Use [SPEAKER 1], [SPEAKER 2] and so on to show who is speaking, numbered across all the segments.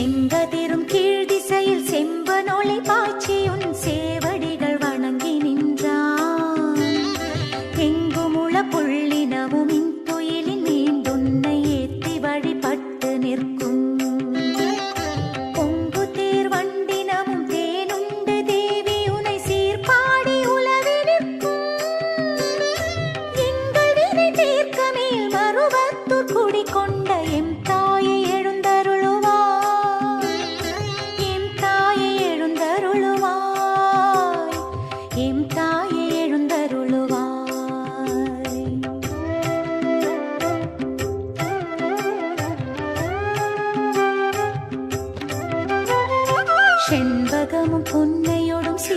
[SPEAKER 1] செங்கதிரும் செண்பகமும் பொன்னையோடும் சீ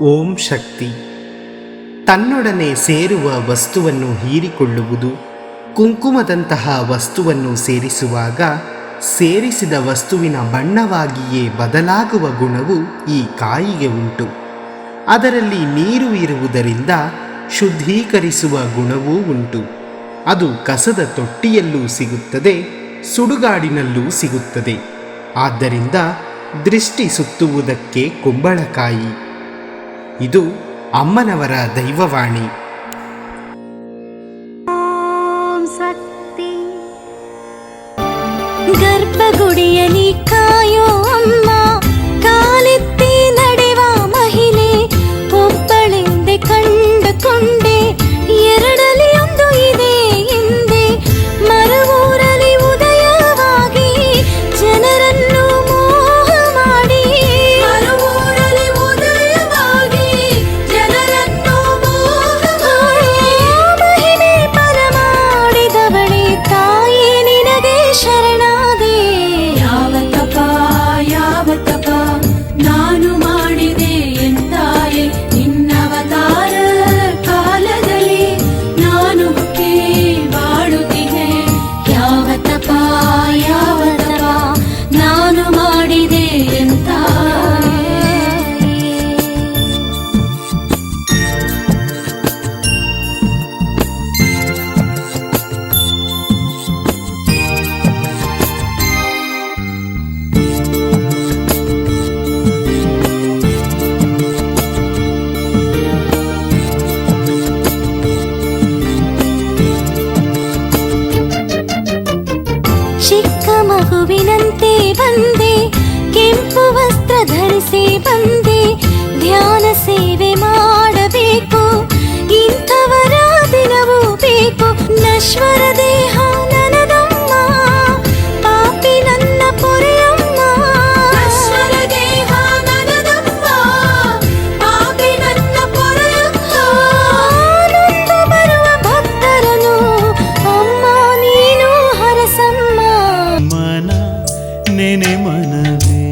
[SPEAKER 2] ಓಂ ಶಕ್ತಿ. ತನ್ನೊಡನೆ ಸೇರುವ ವಸ್ತುವನ್ನು ಹೀರಿಕೊಳ್ಳುವುದು, ಕುಂಕುಮದಂತಹ ವಸ್ತುವನ್ನು ಸೇರಿಸುವಾಗ ಸೇರಿಸಿದ ವಸ್ತುವಿನ ಬಣ್ಣವಾಗಿಯೇ ಬದಲಾಗುವ ಗುಣವು ಈ ಕಾಯಿಗೆ ಉಂಟು. ಅದರಲ್ಲಿ ನೀರು ಇರುವುದರಿಂದ ಶುದ್ಧೀಕರಿಸುವ ಗುಣವೂ ಉಂಟು. ಅದು ಕಸದ ತೊಟ್ಟಿಯಲ್ಲೂ ಸಿಗುತ್ತದೆ, ಸುಡುಗಾಡಿನಲ್ಲೂ ಸಿಗುತ್ತದೆ. ಆದ್ದರಿಂದ ದೃಷ್ಟಿ ಸುತ್ತುವುದಕ್ಕೆ ಕುಂಬಳಕಾಯಿ. ಇದು ಅಮ್ಮನವರ ದೈವವಾಣಿ. ವಸ್ತ್ರ ಧರಿಸಿ ಬಂದೆ ಧ್ಯಾನ ಸೇವೆ ಮಾಡಬೇಕು. ಇಂಥವರ ದಿನವೂ ಬೇಕು. ನಶ್ವರ ದೇಹ ನೆನೆ ಮನವೇ.